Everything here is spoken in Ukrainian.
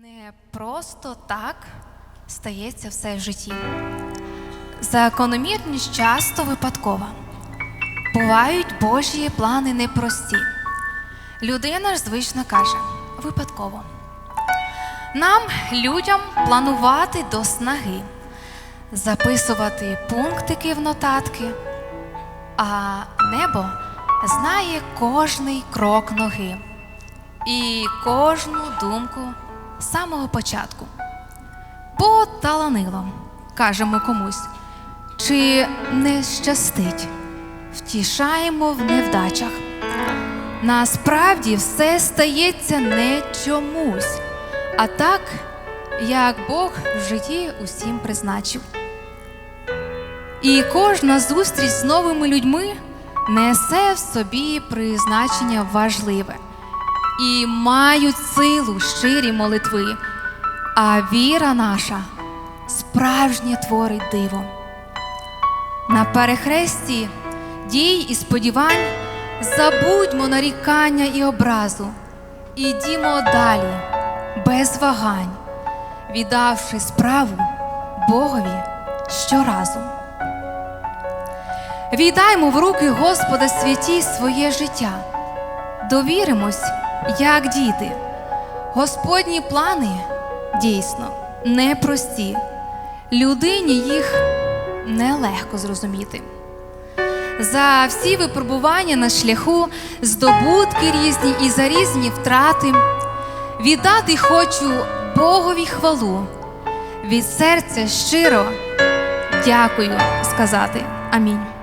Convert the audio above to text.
Не просто так стається все в житті. Закономірність часто випадкова. Бувають Божі плани непрості. Людина ж звично каже випадково. Нам, людям, планувати до снаги, записувати пунктики в нотатки, а небо знає кожний крок ноги і кожну думку самого початку. Поталанило, кажемо комусь, чи не щастить, втішаємо в невдачах. Насправді все стається не чомусь, а так, як Бог в житті усім призначив. І кожна зустріч з новими людьми несе в собі призначення важливе і мають силу щирі молитви, а віра наша справжнє творить диво. На перехресті дій і сподівань забудьмо нарікання і образу, ідімо далі, без вагань, віддавши справу Богові щоразу. Віддаймо в руки Господа святі своє життя, довіримось, як діти. Господні плани дійсно непрості. Людині їх нелегко зрозуміти. За всі випробування на шляху, здобутки різні і за різні втрати, віддати хочу Богові хвалу, від серця щиро дякую сказати. Амінь.